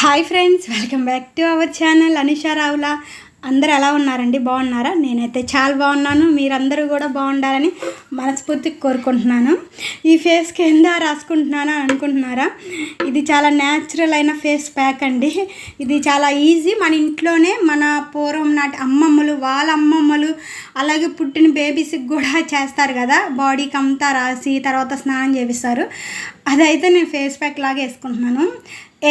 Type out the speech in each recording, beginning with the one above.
Hi friends welcome back to our channel Anusha Ravula అందరు ఎలా ఉన్నారండి? బాగున్నారా? నేనైతే చాలా బాగున్నాను. మీరందరూ కూడా బాగుండాలని మనస్ఫూర్తికి కోరుకుంటున్నాను. ఈ ఫేస్ కింద రాసుకుంటున్నాను అని అనుకుంటున్నారా? ఇది చాలా న్యాచురల్ అయిన ఫేస్ ప్యాక్ అండి. ఇది చాలా ఈజీ మన ఇంట్లోనే మన పూర్వం నాటి అమ్మమ్మలు వాళ్ళ అమ్మమ్మలు అలాగే పుట్టిన బేబీస్కి కూడా చేస్తారు కదా? బాడీకి అంతా రాసి తర్వాత స్నానం చేపిస్తారు. అదైతే నేను ఫేస్ ప్యాక్ లాగా వేసుకుంటున్నాను.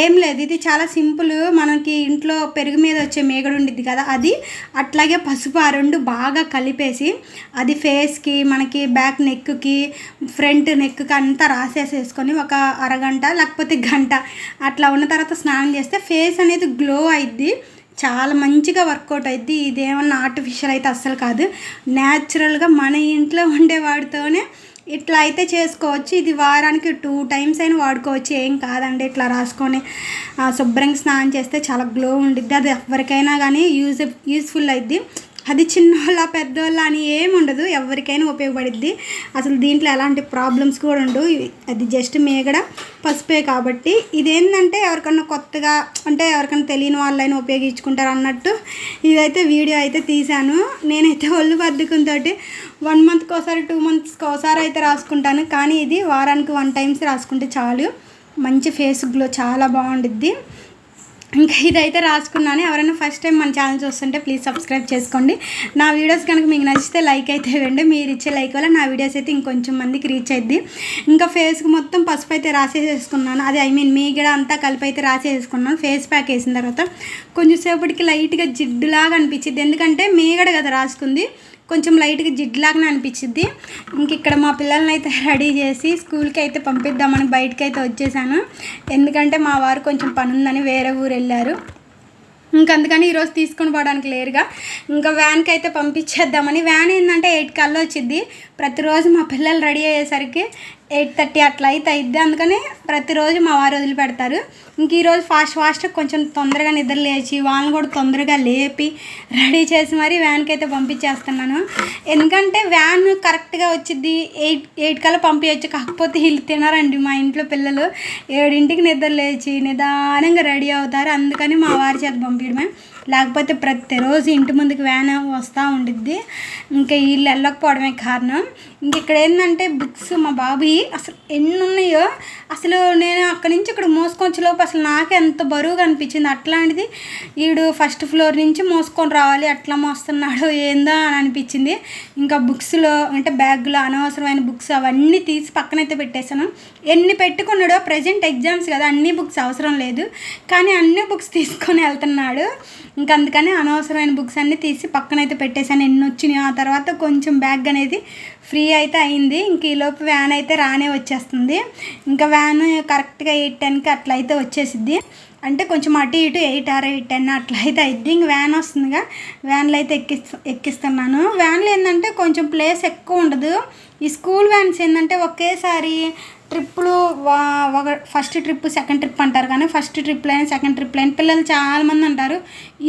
ఏం లేదు ఇది చాలా సింపుల్. మనకి ఇంట్లో పెరుగు మీద వచ్చే మేగడు ఉండిద్ది కదా అది. అట్లాగే పసుపు ఆ రెండు బాగా కలిపేసి అది ఫేస్కి మనకి బ్యాక్ నెక్కి ఫ్రంట్ నెక్కి అంతా రాసేసేసుకొని ఒక అరగంట లేకపోతే గంట అట్లా ఉన్న తర్వాత స్నానం చేస్తే ఫేస్ అనేది గ్లో అయిద్ది. చాలా మంచిగా వర్కౌట్ అయింది ఇదేమన్నా ఆర్టిఫిషియల్ అయితే అస్సలు కాదు. న్యాచురల్గా మన ఇంట్లో ఉండే వాడితోనే ఇట్లా అయితే చేసుకోవచ్చు. ఇది వారానికి టూ టైమ్స్ అయినా వాడుకోవచ్చు. ఏం కాదండి ఇట్లా రాసుకొని శుభ్రంగా స్నానం చేస్తే చాలా గ్లో ఉండిద్ది. అది ఎవరికైనా కానీ యూజ్ యూస్ఫుల్ అయిద్ది. అది చిన్నోళ్ళ పెద్దోళ్ళ అని ఏమి ఉండదు. ఎవరికైనా ఉపయోగపడిద్ది. అసలు దీంట్లో ఎలాంటి ప్రాబ్లమ్స్ కూడా ఉండవు. అది జస్ట్ మేగడ పసుపే కాబట్టి. ఇదేంటంటే ఎవరికన్నా కొత్తగా అంటే ఎవరికైనా తెలియని వాళ్ళైనా ఉపయోగించుకుంటారు అన్నట్టు ఇదైతే వీడియో అయితే తీశాను. నేనైతే ఒళ్ళు బద్దకంతో వన్ మంత్కి ఒకసారి టూ మంత్స్కి ఒకసారి అయితే రాసుకుంటాను. కానీ ఇది వారానికి వన్ టైమ్స్ రాసుకుంటే చాలు. మంచి ఫేస్ గ్లో చాలా బాగుండిద్ది. ఇంకా ఇదైతే రాసుకున్నాను. ఎవరైనా ఫస్ట్ టైం మన ఛానల్ చూస్తుంటే ప్లీజ్ సబ్స్క్రైబ్ చేసుకోండి. నా వీడియోస్ కనుక మీకు నచ్చితే లైక్ అయితే ఇవ్వండి. మీరు ఇచ్చే లైక్ వల్ల నా వీడియోస్ అయితే ఇంకొంచెం మందికి రీచ్ అయింది ఇంకా ఫేస్కి మొత్తం పసుపు అయితే రాసేసేసుకున్నాను. అది ఐ మీన్ మీగడ అంతా కలిపి అయితే రాసేసుకున్నాను. ఫేస్ ప్యాక్ వేసిన తర్వాత కొంచెం సేపటికి లైట్గా జిడ్డులాగా అనిపించింది ఎందుకంటే మీగడ కదా రాసుకుంది. కొంచెం లైట్గా జిడ్లాగానే అనిపించింది ఇంక ఇక్కడ మా పిల్లల్ని అయితే రెడీ చేసి స్కూల్కి అయితే పంపిద్దామని బయటకి అయితే వచ్చేసాను. ఎందుకంటే మా వారు కొంచెం పని ఉందని వేరే ఊరు వెళ్ళారు. ఇంకా అందుకని ఈరోజు తీసుకొని పోవడానికి లేరుగా. ఇంకా వ్యాన్కి అయితే పంపించేద్దామని. వ్యాన్ ఏంటంటే ఎయిట్ కల్లా వచ్చింది ప్రతిరోజు మా పిల్లలు రెడీ అయ్యేసరికి ఎయిట్ థర్టీ అట్లా అయితే అయిద్ది. అందుకని ప్రతిరోజు మా వారు వదిలిపెడతారు. ఇంక ఈరోజు ఫాస్ట్ ఫాస్ట్ కొంచెం తొందరగా నిద్ర లేచి వాళ్ళని కూడా తొందరగా లేపి రెడీ చేసి మరీ వ్యాన్కి అయితే పంపించేస్తున్నాను. ఎందుకంటే వ్యాన్ కరెక్ట్గా వచ్చింది ఎయిట్ ఎయిట్ కల్లా పంపించచ్చు కాకపోతే వీళ్ళు తినారండి మా ఇంట్లో పిల్లలు. ఏడింటికి నిద్ర లేచి నిదానంగా రెడీ అవుతారు. అందుకని మా వారి చేత పంపించడమే లేకపోతే ప్రతిరోజు ఇంటి ముందుకు వ్యాన్ వస్తూ ఉండిద్ది. ఇంకా వీళ్ళు వెళ్ళకపోవడమే కారణం. ఇంక ఇక్కడ ఏంటంటే బుక్స్ మా బాబు అసలు ఎన్ని ఉన్నాయో అసలు నేను అక్కడి నుంచి ఇక్కడ మోసుకొచ్చేలోపు అసలు నాకే ఎంత బరువుగా అనిపించింది. అట్లాంటిది వీడు ఫస్ట్ ఫ్లోర్ నుంచి మోసుకొని రావాలి అట్లా మోస్తున్నాడు ఏందో అని అనిపించింది. ఇంకా బుక్స్లో అంటే బ్యాగ్లో అనవసరమైన బుక్స్ అవన్నీ తీసి పక్కనైతే పెట్టేశాను. ఎన్ని పెట్టుకున్నాడో ప్రజెంట్ ఎగ్జామ్స్ కదా అన్ని బుక్స్ అవసరం లేదు. కానీ అన్ని బుక్స్ తీసుకొని వెళ్తున్నాడు. ఇంకా అందుకని అనవసరమైన బుక్స్ అన్నీ తీసి పక్కనైతే పెట్టేశాను. ఎన్ని వచ్చినాయి ఆ తర్వాత కొంచెం బ్యాగ్ అనేది ఫ్రీ అయితే అయింది. ఇంక ఈలోపు వ్యాన్ అయితే రానే వచ్చేస్తుంది. ఇంకా వ్యాన్ కరెక్ట్గా ఎయిట్ టెన్కి అట్లా అయితే వచ్చేసిద్ది. అంటే కొంచెం అటు ఇటు ఎయిట్ ఆర్ ఎయిట్ టెన్ అట్లా అయితే అయింది ఇంక వ్యాన్ వస్తుందిగా. వ్యాన్లో అయితే ఎక్కిస్తు ఎక్కిస్తున్నాను. వ్యాన్లో ఏంటంటే కొంచెం ప్లేస్ ఎక్కువ ఉండదు. ఈ స్కూల్ వ్యాన్స్ ఏంటంటే ఒకేసారి ట్రిప్పులు ఒక ఫస్ట్ ట్రిప్ సెకండ్ ట్రిప్ అంటారు కానీ ఫస్ట్ ట్రిప్ అయినా సెకండ్ ట్రిప్లైన పిల్లలు చాలామంది అంటారు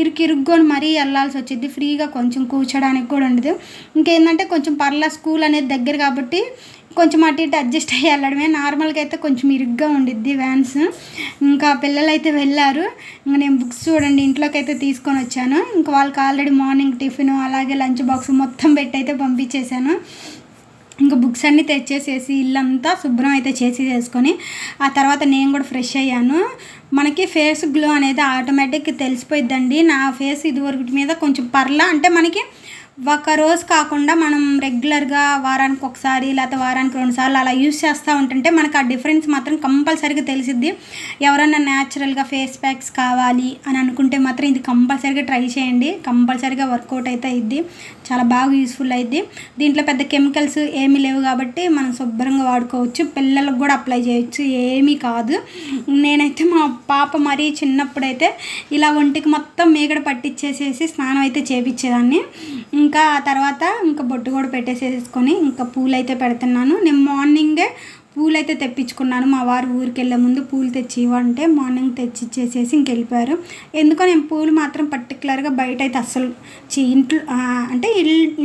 ఇరుకు ఇరుగ్కొని మరీ వెళ్ళాల్సి వచ్చింది ఫ్రీగా కొంచెం కూర్చోడానికి కూడా ఉండదు. ఇంకేంటంటే కొంచెం పర్లా స్కూల్ అనేది దగ్గర కాబట్టి కొంచెం అటు ఇటు అడ్జస్ట్ అయ్యి వెళ్ళడమే. నార్మల్గా అయితే కొంచెం ఇరుగ్గా ఉండిద్ది వ్యాన్స్. ఇంకా పిల్లలు అయితే వెళ్ళారు. ఇంకా నేను బుక్స్ చూడండి ఇంట్లోకి అయితే తీసుకొని వచ్చాను. ఇంకా వాళ్ళకి ఆల్రెడీ మార్నింగ్ టిఫిన్ అలాగే లంచ్ బాక్స్ మొత్తం పెట్టి అయితే పంపించేశాను. ఇంకా బుక్స్ అన్నీ తెచ్చేసేసి ఇల్లంతా శుభ్రం అయితే చేసి చేసుకొని ఆ తర్వాత నేను కూడా ఫ్రెష్ అయ్యాను. మనకి ఫేస్ గ్లో అనేది ఆటోమేటిక్ తెలిసిపోయిద్దండి. నా ఫేస్ ఇదివరకు మీద కొంచెం పర్లా అంటే మనకి ఒక రోజు కాకుండా మనం రెగ్యులర్గా వారానికి ఒకసారి లేకపోతే వారానికి రెండు సార్లు అలా యూస్ చేస్తూ ఉంటుంటే మనకు ఆ డిఫరెన్స్ మాత్రం కంపల్సరీగా తెలిసిద్ది. ఎవరన్నా న్యాచురల్గా ఫేస్ ప్యాక్స్ కావాలి అని అనుకుంటే మాత్రం ఇది కంపల్సరీగా ట్రై చేయండి. కంపల్సరీగా వర్కౌట్ అయితే అయింది చాలా బాగా యూస్ఫుల్ అయింది దీంట్లో పెద్ద కెమికల్స్ ఏమీ లేవు కాబట్టి మనం శుభ్రంగా వాడుకోవచ్చు. పిల్లలకు కూడా అప్లై చేయొచ్చు. ఏమీ కాదు. నేనైతే మా పాప మరీ చిన్నప్పుడైతే ఇలా ఒంటికి మొత్తం మేకడ పట్టించేసేసి స్నానం అయితే చేపించేదాన్ని ఇంకా ఆ తర్వాత ఇంకా బొట్టు కూడా పెట్టేసేసుకొని ఇంకా పూలు అయితే పెడుతున్నాను. నేను మార్నింగే పూలు అయితే తెప్పించుకున్నాను. మా వారు ఊరికి వెళ్ళే ముందు పూలు తెచ్చి ఇవ్వంటే మార్నింగ్ తెచ్చి ఇచ్చేసేసి ఇంకెళ్ళిపోయారు. ఎందుకో నేను పూలు మాత్రం పర్టికులర్గా బయట అయితే అస్సలు చి ఇంట్లో అంటే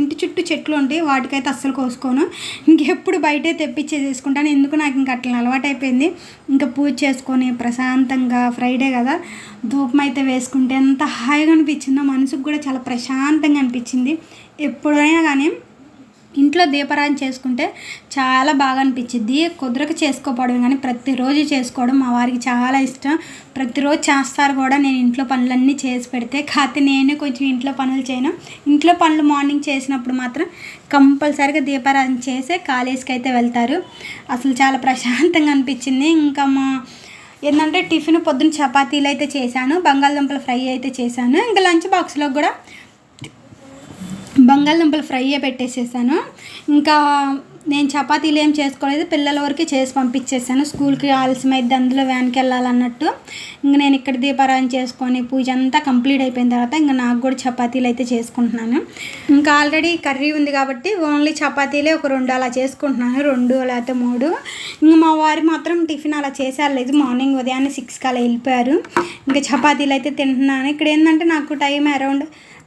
ఇంటి చుట్టూ చెట్లు ఉంటాయి వాటికైతే అస్సలు కోసుకోను. ఇంకెప్పుడు బయటే తెప్పించేసేసుకుంటాను. ఎందుకు నాకు ఇంకా అట్లా అలవాటు అయిపోయింది ఇంకా పూజ చేసుకొని ప్రశాంతంగా ఫ్రైడే కదా ధూపం అయితే వేసుకుంటే ఎంత హాయిగా అనిపించిందో మనసుకు కూడా చాలా ప్రశాంతంగా అనిపించింది. ఎప్పుడైనా కానీ ఇంట్లో దీపారాయణ చేసుకుంటే చాలా బాగా అనిపించింది కుదరక చేసుకోపోవడం కానీ ప్రతిరోజు చేసుకోవడం మా వారికి చాలా ఇష్టం. ప్రతిరోజు చేస్తారు కూడా. నేను ఇంట్లో పనులన్నీ చేసి పెడితే కాకపోతే నేనే కొంచెం ఇంట్లో పనులు చేయను. ఇంట్లో పనులు మార్నింగ్ చేసినప్పుడు మాత్రం కంపల్సరీగా దీపారాధన చేసే కాలేజీకి అయితే వెళ్తారు. అసలు చాలా ప్రశాంతంగా అనిపించింది. ఇంకా మా ఏంటంటే టిఫిన్ పొద్దున్న చపాతీలు అయితే చేశాను. బంగాళదుంపల ఫ్రై అయితే చేశాను. ఇంకా లంచ్ బాక్స్లో కూడా బంగాళదుంపలు ఫ్రై పెట్టేసేసాను. ఇంకా నేను చపాతీలు ఏం చేసుకోలేదు పిల్లల వరకు చేసి పంపించేసాను స్కూల్కి ఆలస్యమైద్ది అందులో వ్యాన్కి వెళ్ళాలన్నట్టు. ఇంక నేను ఇక్కడ దీపారాయణ చేసుకొని పూజ అంతా కంప్లీట్ అయిపోయిన తర్వాత ఇంకా నాకు కూడా చపాతీలు అయితే చేసుకుంటున్నాను. ఇంకా ఆల్రెడీ కర్రీ ఉంది కాబట్టి ఓన్లీ చపాతీలే ఒక రెండు అలా చేసుకుంటున్నాను రెండు లేకపోతే మూడు. ఇంకా మా వారు మాత్రం టిఫిన్ అలా చేసేయలేదు మార్నింగ్ ఉదయాన్నే సిక్స్కి అలా వెళ్ళిపోయారు. ఇంకా చపాతీలు అయితే తింటున్నాను. ఇక్కడ ఏంటంటే నాకు టైం అరౌండ్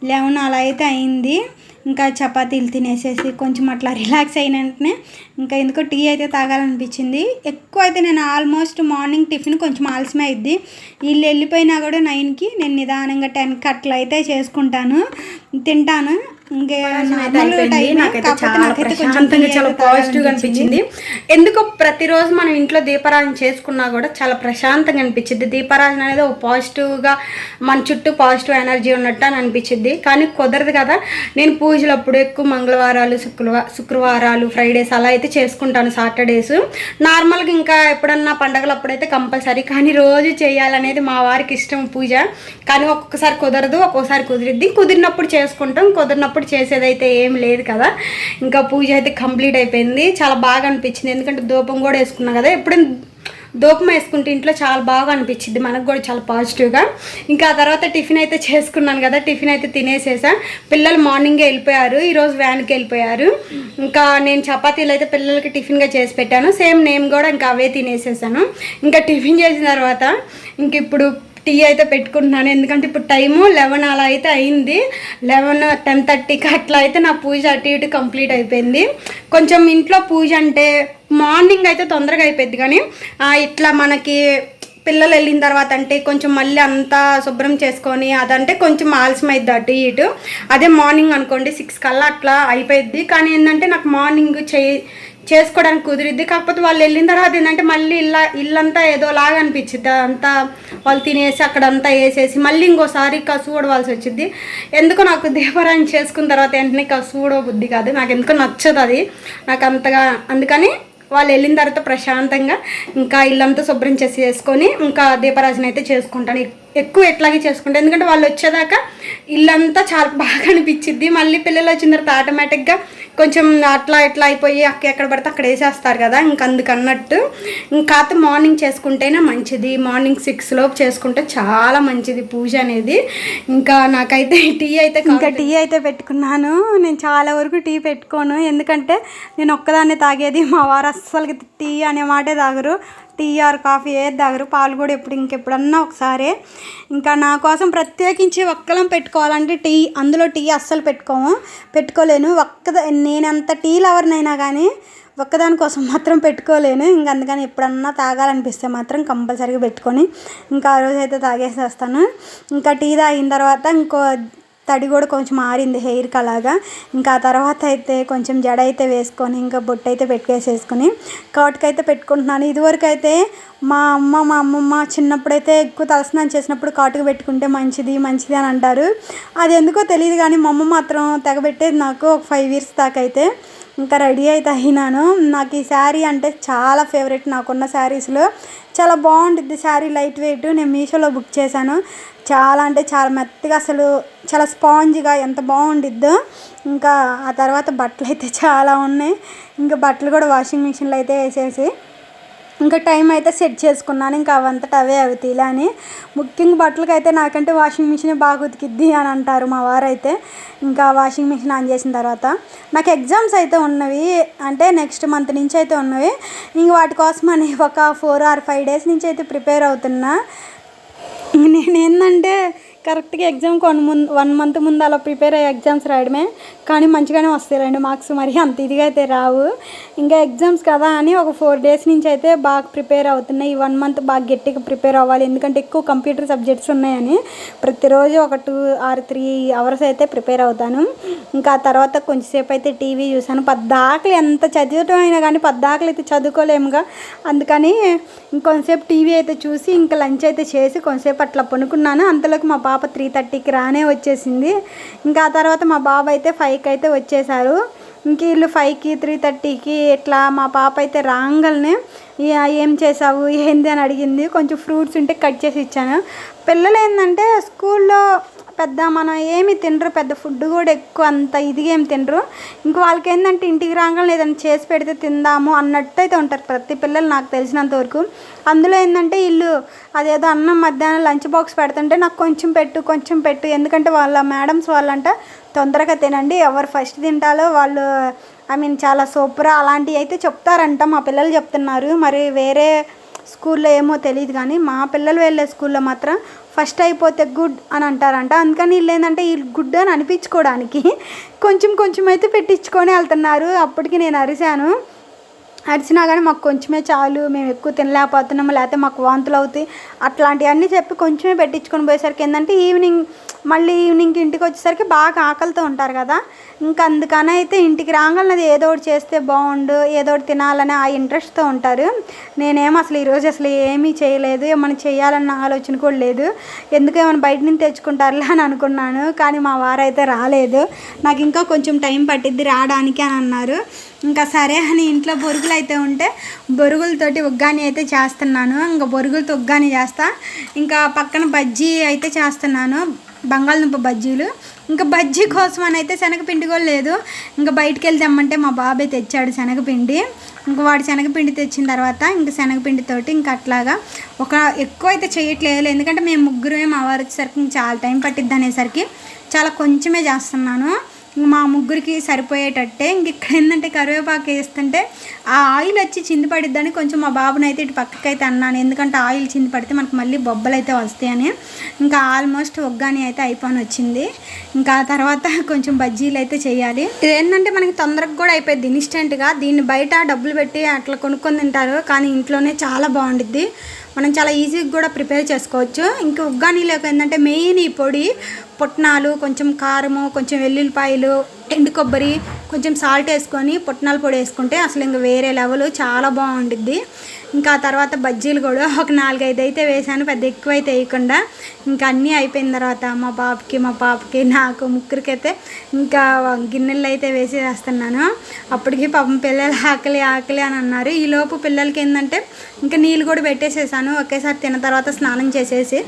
లెవెన్ అలా అయితే అయింది. ఇంకా చపాతీలు తినేసేసి కొంచెం అట్లా రిలాక్స్ అయిన వెంటనే ఇంకా ఎందుకో టీ అయితే తాగాలనిపించింది. ఎక్కువ అయితే నేను ఆల్మోస్ట్ మార్నింగ్ టిఫిన్ కొంచెం ఆలస్యం అయింది వీళ్ళు వెళ్ళిపోయినా కూడా నైన్కి నేను నిదానంగా టెన్కి అట్లా అయితే చేసుకుంటాను తింటాను. ప్రశాంతంగా చాలా పాజిటివ్గా. అనిపించింది. ఎందుకో ప్రతిరోజు మనం ఇంట్లో దీపారాధన చేసుకున్నా కూడా చాలా ప్రశాంతంగా అనిపించింది. దీపారాధన అనేది ఒక పాజిటివ్గా మన చుట్టూ పాజిటివ్ ఎనర్జీ ఉన్నట్టు అని అనిపించింది. కానీ కుదరదు కదా. నేను పూజలు అప్పుడు ఎక్కువ మంగళవారాలు శుక్రవార శుక్రవారాలు ఫ్రైడేస్ అలా అయితే చేసుకుంటాను సాటర్డేస్. నార్మల్గా ఇంకా ఎప్పుడన్నా పండగలు అప్పుడైతే కంపల్సరీ. కానీ రోజు చేయాలనేది మా వారికి ఇష్టం పూజ. కానీ ఒక్కొక్కసారి కుదరదు ఒక్కొక్కసారి కుదిరిద్ది. కుదిరినప్పుడు చేసుకుంటాం కుదిరినప్పుడు చేసేదైతే ఏం లేదు కదా. ఇంకా పూజ అయితే కంప్లీట్ అయిపోయింది. చాలా బాగా అనిపించింది. ఎందుకంటే దూపం కూడా వేసుకున్నాం కదా. ఎప్పుడైనా దూపం వేసుకుంటే ఇంట్లో చాలా బాగా అనిపించింది మనకు కూడా చాలా పాజిటివ్గా ఇంకా ఆ తర్వాత టిఫిన్ అయితే చేసుకున్నాను కదా. టిఫిన్ అయితే తినేసేసా. పిల్లలు మార్నింగే వెళ్ళిపోయారు. ఈరోజు వ్యాన్కి వెళ్ళిపోయారు. ఇంకా నేను చపాతీలు అయితే పిల్లలకి టిఫిన్గా చేసి పెట్టాను. సేమ్ నేను కూడా ఇంకా అవే తినేసేసాను. ఇంకా టిఫిన్ చేసిన తర్వాత ఇంక ఇప్పుడు టీ అయితే పెట్టుకుంటున్నాను. ఎందుకంటే ఇప్పుడు టైము లెవెన్ అలా అయితే అయింది. లెవెన్ టెన్ థర్టీకి అట్లా అయితే నా పూజ అటు ఇటు కంప్లీట్ అయిపోయింది. కొంచెం ఇంట్లో పూజ అంటే మార్నింగ్ అయితే తొందరగా అయిపోయింది. కానీ ఇట్లా మనకి పిల్లలు వెళ్ళిన తర్వాత అంటే కొంచెం మళ్ళీ అంతా శుభ్రం చేసుకొని అదంటే కొంచెం ఆలస్యం అయింది అటు ఇటు. అదే మార్నింగ్ అనుకోండి సిక్స్ కల్లా అట్లా అయిపోయింది కానీ ఏంటంటే నాకు మార్నింగ్ చేయి చేసుకోవడానికి కుదిరిద్ది. కాకపోతే వాళ్ళు వెళ్ళిన తర్వాత ఏంటంటే మళ్ళీ ఇల్లా ఇల్లంతా ఏదో లాగా అనిపించింది అంతా వాళ్ళు తినేసి అక్కడంతా వేసేసి మళ్ళీ ఇంకోసారి కసు ఊడవలసి వచ్చింది ఎందుకో నాకు దీపారాయణ చేసుకున్న తర్వాత వెంటనే కసు ఊడవ బుద్ధి కాదు. నాకు ఎందుకో నచ్చదు అది. నాకు అంతగా అందుకని వాళ్ళు వెళ్ళిన తర్వాత ప్రశాంతంగా ఇంకా ఇల్లంతా శుభ్రం చేసి చేసుకొని ఇంకా దీపారాజన అయితే చేసుకుంటాను. ఎక్కువ ఎట్లాగే చేసుకుంటాను ఎందుకంటే వాళ్ళు వచ్చేదాకా ఇల్లంతా చాలా బాగా అనిపించింది మళ్ళీ పిల్లలు వచ్చిన తర్వాత ఆటోమేటిక్గా కొంచెం అట్లా ఇట్లా అయిపోయి అక్క ఎక్కడ పడితే అక్కడ వేసేస్తారు కదా ఇంక అందుకన్నట్టు. ఇంకా మార్నింగ్ చేసుకుంటేనే మంచిది. మార్నింగ్ సిక్స్ లోపు చేసుకుంటే చాలా మంచిది పూజ అనేది. ఇంకా నాకైతే టీ అయితే ఇంకా టీ అయితే పెట్టుకున్నాను. నేను చాలా వరకు టీ పెట్టుకోను. ఎందుకంటే నేను ఒక్కదాన్నే తాగేది. మా వారు అస్సలు టీ అనే మాటే తాగరు. టీ ఆర్ కాఫీ ఏది తాగరు పాలు కూడా ఎప్పుడు ఇంకెప్పుడన్నా ఒకసారి. ఇంకా నా కోసం ప్రత్యేకించి ఒక్కలం పెట్టుకోవాలంటే టీ అందులో టీ అస్సలు పెట్టుకోము. పెట్టుకోలేను. ఒక్క నేనంత టీ లవర్నైనా కానీ ఒక్కదాని కోసం మాత్రం పెట్టుకోలేను. ఇంక అందుకని ఎప్పుడన్నా తాగాలనిపిస్తే మాత్రం కంపల్సరీగా పెట్టుకొని ఇంకా ఆ రోజైతే తాగేసేస్తాను. ఇంకా టీ తాగిన తర్వాత ఇంకో తడి కూడా కొంచెం మారింది హెయిర్కి అలాగా. ఇంకా ఆ తర్వాత అయితే కొంచెం జడ అయితే వేసుకొని ఇంకా బొట్టు అయితే కాట్కి అయితే పెట్టుకుంటున్నాను. ఇదివరకు అయితే మా అమ్మ మా అమ్మమ్మ చిన్నప్పుడైతే ఎక్కువ తలస్నానం చేసినప్పుడు కాటుక పెట్టుకుంటే మంచిది మంచిది అని అంటారు. అది ఎందుకో తెలియదు కానీ మా అమ్మ మాత్రం తెగబెట్టేది నాకు ఒక ఫైవ్ ఇయర్స్ దాకా అయితే. ఇంకా రెడీ అయితే అయినాను. నాకు ఈ శారీ అంటే చాలా ఫేవరెట్ నాకున్న శారీస్లో చాలా బాగుంటుంది శారీ లైట్ వెయిట్ నేను మీషోలో బుక్ చేశాను. చాలా అంటే చాలా మెత్తగా అసలు చాలా స్పాంజ్గా ఎంత బాగుండిద్దో. ఇంకా ఆ తర్వాత బట్టలు అయితే చాలా ఉన్నాయి. ఇంకా బట్టలు కూడా వాషింగ్ మిషన్లో అయితే వేసేసి. ఇంకా టైం అయితే సెట్ చేసుకున్నాను. ఇంకా అవంతట అవే అవి తీలా అని ముఖ్యంగా బట్టలకి అయితే నాకంటే వాషింగ్ మిషన్ బాగా ఉతికిద్ది అని అంటారు మా వారైతే. ఇంకా వాషింగ్ మిషన్ ఆన్ చేసిన తర్వాత నాకు ఎగ్జామ్స్ అయితే ఉన్నవి. అంటే నెక్స్ట్ మంత్ నుంచి అయితే ఉన్నవి. ఇంక వాటి కోసం అని ఒక ఫోర్ ఆర్ ఫైవ్ డేస్ నుంచి అయితే ప్రిపేర్ అవుతున్నా. నేను ఏంటంటే కరెక్ట్గా ఎగ్జామ్కి వన్ ముందు వన్ మంత్ ముందు అలా ప్రిపేర్ అయ్యి ఎగ్జామ్స్ రాయడమే. కానీ మంచిగానే వస్తాయి రెండు మార్క్స్ మరి. అంత ఇదిగా అయితే రావు. ఇంకా ఎగ్జామ్స్ కదా అని ఒక ఫోర్ డేస్ నుంచి అయితే బాగా ప్రిపేర్ అవుతున్నాయి. ఈ వన్ మంత్ బాగా గట్టిగా ప్రిపేర్ అవ్వాలి. ఎందుకంటే ఎక్కువ కంప్యూటర్ సబ్జెక్ట్స్ ఉన్నాయని ప్రతిరోజు ఒక టూ ఆర్ త్రీ అవర్స్ అయితే ప్రిపేర్ అవుతాను. ఇంకా తర్వాత కొంచెంసేపు అయితే టీవీ చూశాను. పద్దాకలు ఎంత చదవటం అయినా కానీ పద్దాకలు అయితే చదువుకోలేముగా. అందుకని ఇంకొంతసేపు టీవీ అయితే చూసి ఇంకా లంచ్ అయితే చేసి కొంతసేపు అట్లా పనుకున్నాను. అంతలోకి మా పాప పాప త్రీ థర్టీకి రానే వచ్చేసింది. ఇంకా ఆ తర్వాత మా బాబు అయితే ఫైవ్కి అయితే వచ్చేసారు. ఇంక వీళ్ళు ఫైవ్కి త్రీ థర్టీకి ఇట్లా మా పాప అయితే రాంగల్నే ఏం చేసావు ఏంది? అని అడిగింది. కొంచెం ఫ్రూట్స్ ఉంటే కట్ చేసి ఇచ్చాను. పిల్లలు ఏంటంటే స్కూల్లో పెద్ద మనం ఏమి తినరు పెద్ద ఫుడ్ కూడా ఎక్కువ అంత ఇదిగా ఏమి తినరు. ఇంక వాళ్ళకి ఏంటంటే ఇంటికి రాగానే ఏదైనా చేసి పెడితే తిందాము అన్నట్టు అయితే ఉంటారు ప్రతి పిల్లలు నాకు తెలిసినంత వరకు. అందులో ఏంటంటే వీళ్ళు అదేదో అన్నం మధ్యాహ్నం లంచ్ బాక్స్ పెడుతుంటే నాకు కొంచెం పెట్టు కొంచెం పెట్టు. ఎందుకంటే వాళ్ళ మేడమ్స్ వాళ్ళంట తొందరగా తినండి ఎవరు ఫస్ట్ తింటాలో వాళ్ళు ఐ మీన్ చాలా సూపర్ అలాంటివి అయితే చెప్తారంట మా పిల్లలు చెప్తున్నారు. మరి వేరే స్కూల్లో ఏమో తెలియదు కానీ మా పిల్లలు వెళ్ళే స్కూల్లో మాత్రం ఫస్ట్ అయిపోతే గుడ్ అని అంటారంట. అందుకని వీళ్ళు ఏంటంటే వీళ్ళు గుడ్ అని అనిపించుకోవడానికి కొంచెం కొంచెం అయితే పెట్టించుకొని వెళ్తున్నారు. అప్పటికి నేను అరిశాను. అరిచినా కానీ మాకు కొంచెమే చాలు మేము ఎక్కువ తినలేకపోతున్నాము లేకపోతే మాకు వాంతులు అవుతాయి. అట్లాంటివన్నీ చెప్పి కొంచెమే పెట్టించుకొని పోయేసరికి ఏంటంటే ఈవినింగ్ మళ్ళీ ఈవినింగ్కి ఇంటికి వచ్చేసరికి బాగా ఆకలితో ఉంటారు కదా. ఇంకా అందుకని అయితే ఇంటికి రాగానే ఏదో ఒకటి చేస్తే బాగుండు ఏదో ఒకటి తినాలని ఆ ఇంట్రెస్ట్తో ఉంటారు. నేనేం అసలు ఈరోజు అసలు ఏమీ చేయలేదు ఏమైనా చేయాలన్న ఆలోచన కూడా లేదు. ఎందుకు ఏమైనా బయట నుంచి తెచ్చుకుంటారులే అని అనుకున్నాను కానీ మా వారైతే రాలేదు. నాకు ఇంకా కొంచెం టైం పట్టిద్ది రావడానికి అని అన్నారు. ఇంకా సరే అని ఇంట్లో బొరుగులు అయితే ఉంటే బొరుగులతోటి ఉగ్గాని అయితే చేస్తున్నాను. ఇంకా బొరుగులతో ఉగ్గాని చేస్తా. ఇంకా పక్కన బజ్జీ అయితే చేస్తున్నాను. బంగాళదుంప బజ్జీలు. ఇంకా బజ్జీ కోసం అని అయితే శనగపిండి కూడా లేదు. ఇంకా బయటికి వెళ్ళి మా బాబాయ్ తెచ్చాడు శనగపిండి. ఇంకా వాడు శనగపిండి తెచ్చిన తర్వాత ఇంకా శనగపిండితోటి ఇంకా అట్లాగా ఒక ఎక్కువ అయితే చేయట్లేదు. ఎందుకంటే మేము ముగ్గురు మా వారు వచ్చేసరికి చాలా టైం పట్టిద్ది అనేసరికి చాలా కొంచెమే చేస్తున్నాను. మా ముగ్గురికి సరిపోయేటట్టే. ఇంక ఇక్కడ ఏంటంటే కరివేపాకు వేస్తుంటే ఆ ఆయిల్ వచ్చి చింది పడిద్దని కొంచెం మా బాబుని అయితే ఇటు పక్కకి అయితే అన్నాను. ఎందుకంటే ఆయిల్ చింది పడితే మనకు మళ్ళీ బొబ్బలు అయితే వస్తాయని. ఇంకా ఆల్మోస్ట్ ఒగ్గాని అయితే అయిపోని వచ్చింది. ఇంకా తర్వాత కొంచెం బజ్జీలు అయితే చేయాలి. ఇదేంటంటే మనకి తొందరగా కూడా అయిపోయింది ఇన్స్టెంట్గా. దీన్ని బయట డబ్బులు పెట్టి అట్లా కొనుక్కొని తింటారు. కానీ ఇంట్లోనే చాలా బాగుండిద్ది. మనం చాలా ఈజీగా కూడా ప్రిపేర్ చేసుకోవచ్చు. ఇంకా ఉగ్గానీలోకి ఏంటంటే మెయిన్ ఈ పొడి పుట్నాలు కొంచెం కారము కొంచెం వెల్లుల్లిపాయలు ఎండు కొబ్బరి కొంచెం సాల్ట్ వేసుకొని పుట్నాల పొడి వేసుకుంటే అసలు ఇంకా వేరే లెవెల్ చాలా బాగుంటుంది ఇంకా ఆ తర్వాత బజ్జీలు కూడా ఒక నాలుగైదు అయితే వేసాను పెద్ద ఎక్కువ అయితే వేయకుండా. ఇంకా అన్నీ అయిపోయిన తర్వాత మా బాబుకి మా పాపకి నాకు ముగ్గురికి అయితే ఇంకా గిన్నెలు అయితే వేసి వేస్తున్నాను. అప్పటికి పాపం పిల్లలు ఆకలి ఆకలి అని అన్నారు. ఈలోపు పిల్లలకి ఏంటంటే ఇంకా నీళ్ళు కూడా పెట్టేసేసాను. ఒకేసారి తిన్న తర్వాత స్నానం చేసేసి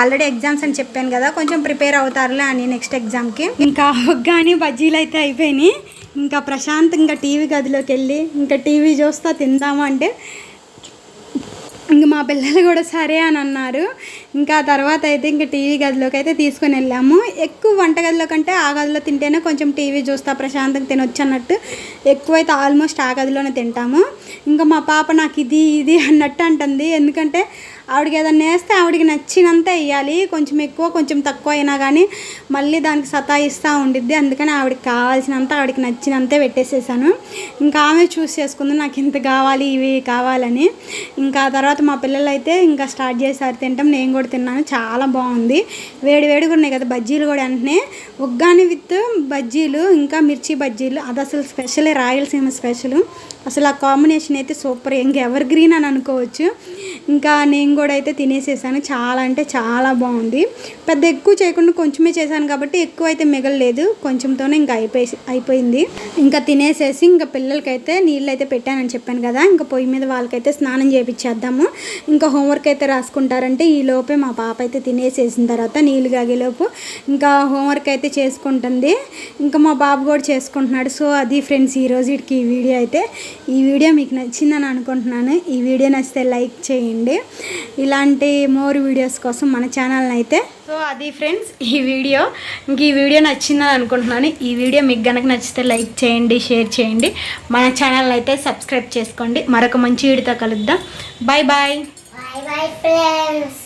ఆల్రెడీ ఎగ్జామ్స్ అని చెప్పాను కదా కొంచెం ప్రిపేర్ అవుతారులే అని నెక్స్ట్ ఎగ్జామ్కి. ఇంకా కానీ బజ్జీలు అయితే అయిపోయినాయి. ఇంకా ప్రశాంత్ ఇంకా టీవీ గదిలోకి వెళ్ళి ఇంకా టీవీ చూస్తా తిందాము అంటే ఇంక మా పిల్లలు కూడా సరే అని అన్నారు. ఇంకా తర్వాత అయితే ఇంకా టీవీ గదిలోకి అయితే తీసుకొని వెళ్ళాము. ఎక్కువ వంట గదిలో కంటే ఆ గదిలో తింటేనే కొంచెం టీవీ చూస్తా ప్రశాంతంగా తినొచ్చు అన్నట్టు ఎక్కువైతే ఆల్మోస్ట్ ఆ గదిలోనే తింటాము. ఇంకా మా పాప నాకు ఇది ఇది అన్నట్టు అంటుంది. ఎందుకంటే ఆవిడకి ఏదన్నా వేస్తే ఆవిడకి నచ్చినంత వేయాలి కొంచెం ఎక్కువ కొంచెం తక్కువ అయినా కానీ మళ్ళీ దానికి సతాయిస్తూ ఉండిద్ది. అందుకని ఆవిడకి కావాల్సినంత ఆవిడకి నచ్చినంతే పెట్టేసేసాను. ఇంకా ఆమె చూస్ చేసుకుంది నాకు ఇంత కావాలి ఇవి కావాలని. ఇంకా తర్వాత మా పిల్లలు అయితే ఇంకా స్టార్ట్ చేశారు తింటాం నేను కూడా తిన్నాను. చాలా బాగుంది. వేడి వేడిగా ఉన్నాయి కదా బజ్జీలు కూడా. వెంటనే ఉగ్గాని విత్ బజ్జీలు ఇంకా మిర్చి బజ్జీలు. అది అసలు స్పెషలే రాయలసీమ స్పెషల్. అసలు ఆ కాంబినేషన్ అయితే సూపర్. ఇంకెవర్ గ్రీన్ అని అనుకోవచ్చు. ఇంకా నేను కూడా అయితే తినేసేసాను. చాలా అంటే చాలా బాగుంది. పెద్ద ఎక్కువ చేయకుండా కొంచెమే చేశాను కాబట్టి ఎక్కువ అయితే మిగలలేదు. కొంచెంతోనే ఇంకా అయిపోయి అయిపోయింది. ఇంకా తినేసేసి ఇంకా పిల్లలకైతే నీళ్ళు అయితే పెట్టానని చెప్పాను కదా ఇంకా పొయ్యి మీద వాళ్ళకైతే స్నానం చేపించేద్దాము ఇంకా హోంవర్క్ అయితే రాసుకుంటారంటే ఈ లోపే మా పాప అయితే తినేసేసిన తర్వాత నీళ్ళు కాగేలోపు ఇంకా హోంవర్క్ అయితే చేసుకుంటుంది. ఇంకా మా బాబు కూడా చేసుకుంటున్నాడు. సో అది ఫ్రెండ్స్ ఈరోజు ఈ వీడియో అయితే ఈ వీడియో మీకు నచ్చిందని అనుకుంటున్నాను. ఈ వీడియో నచ్చితే లైక్ చేయండి. ఇలాంటి మోర్ వీడియోస్ కోసం మన ఛానల్ని అయితే సో అది ఫ్రెండ్స్ ఈ వీడియో. ఇంక ఈ వీడియో నచ్చిందని అనుకుంటున్నాను. ఈ వీడియో మీకు గనక నచ్చితే లైక్ చేయండి షేర్ చేయండి. మన ఛానల్ అయితే సబ్స్క్రైబ్ చేసుకోండి. మరొక మంచి వీడియోతో కలుద్దాం. Bye bye Bye bye friends.